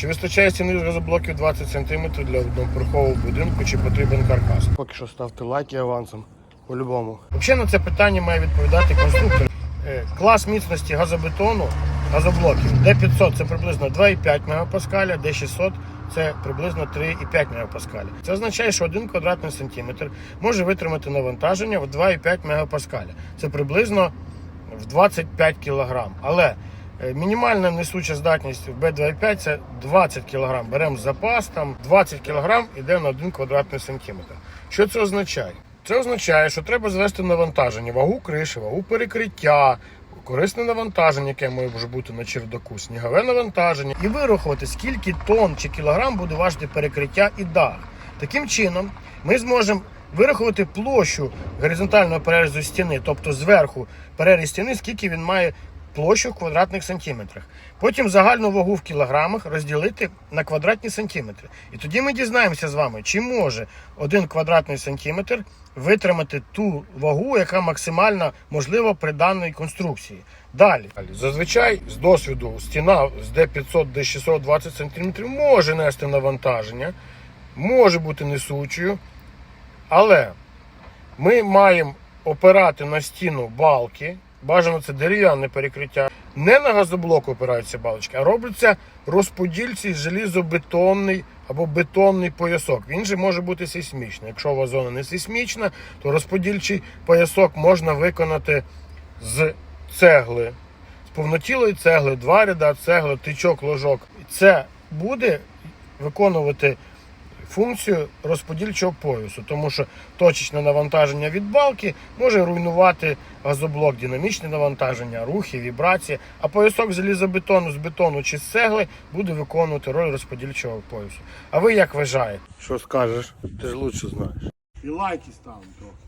Чи вистачає стіни газоблоків 20 см для одноповерхового будинку, чи потрібен каркас? Поки що ставте лайки авансом. По-любому. Взагалі на це питання має відповідати конструктор. Е, Клас міцності газобетону, газоблоків. Д500 це приблизно 2,5 МПа, Д600 це приблизно 3,5 МПа. Це означає, що 1 квадратний сантиметр може витримати навантаження в 2,5 МПа. Це приблизно в 25 кг. Але мінімальна несуча здатність в Б25 це 20 кг. Беремо запас, там 20 кг йде на 1 квадратний сантиметр. Що це означає? Це означає, що треба звести навантаження, вагу криші, вагу перекриття, корисне навантаження, яке може бути на чердаку, снігове навантаження, і вирахувати, скільки тонн чи кілограм буде важити перекриття і дах. Таким чином, ми зможемо вирахувати площу горизонтального перерізу стіни, тобто зверху переріз стіни, скільки він має площу в квадратних сантиметрах. Потім загальну вагу в кілограмах розділити на квадратні сантиметри. І тоді ми дізнаємося з вами, чи може один квадратний сантиметр витримати ту вагу, яка максимально можлива при даній конструкції. Далі, зазвичай з досвіду стіна з D500 D600 20 см може нести навантаження, може бути несучою, але ми маємо опирати на стіну балки. Бажано це дерев'яне перекриття. Не на газоблок опираються балочки, а робляться розподільці желізобетонний або бетонний поясок. Він же може бути сейсмічний. Якщо у вас зона не сейсмічна, то розподільчий поясок можна виконати з цегли, з повнотілої цегли, два ряда цегли, тичок, ложок. Це буде виконувати функцію розподільчого поясу, тому що точечне навантаження від балки може руйнувати газоблок, динамічне навантаження, рухи, вібрації, а поясок залізобетону з бетону чи з цегли буде виконувати роль розподільчого поясу. А ви як вважаєте? Що скажеш? Ти ж лучше знаєш. І лайки ставимо трохи.